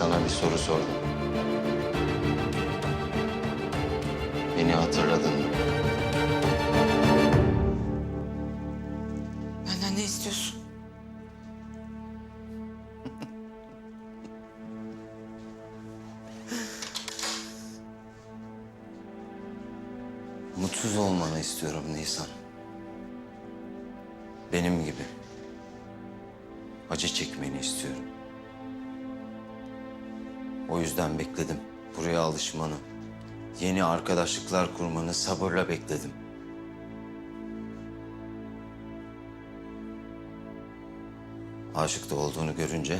Sana bir soru sordum. Beni hatırladın mı? Benden ne istiyorsun? Mutsuz olmanı istiyorum Nisan. Benim gibi. Acı çekmeni istiyorum. O yüzden bekledim. Buraya alışmanı, yeni arkadaşlıklar kurmanı sabırla bekledim. Aşık da olduğunu görünce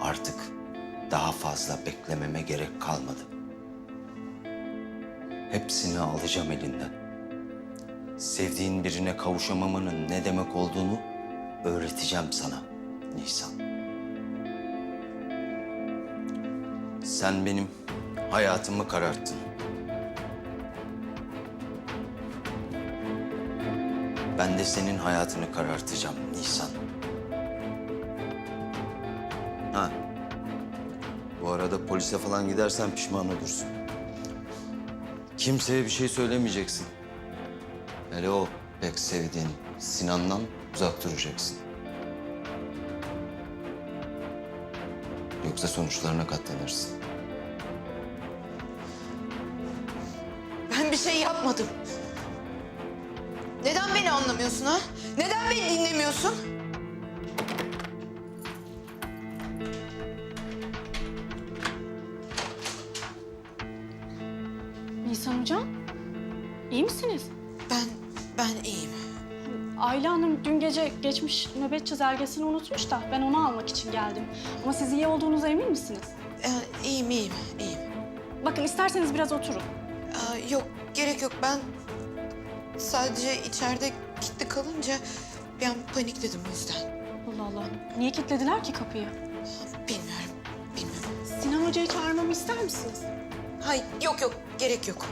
artık daha fazla beklememe gerek kalmadı. Hepsini alacağım elinden. Sevdiğin birine kavuşamamanın ne demek olduğunu öğreteceğim sana Nisan. Sen benim hayatımı kararttın. Ben de senin hayatını karartacağım Nisan. Ha. Bu arada polise falan gidersen pişman olursun. Kimseye bir şey söylemeyeceksin. Hele o pek sevdiğin Sinan'dan uzak duracaksın. Yoksa sonuçlarına katlanırsın. Şey yapmadım. Neden beni anlamıyorsun ha? Neden beni dinlemiyorsun? Nisan Hocam, iyi misiniz? Ben, ben iyiyim. Ayla Hanım dün gece geçmiş nöbet çizelgesini unutmuş da ben onu almak için geldim. Ama siz iyi olduğunuza emin misiniz? Ee, iyiyim, iyiyim, iyiyim. Bakın isterseniz biraz oturun. Aa, yok, gerek yok. Ben sadece içeride kilitli kalınca bir an panikledim o yüzden. Allah Allah. Niye kilitlediler ki kapıyı? Bilmiyorum, bilmiyorum. Sinan Hoca'yı çağırmamı ister misiniz? Hayır, yok yok, gerek yok.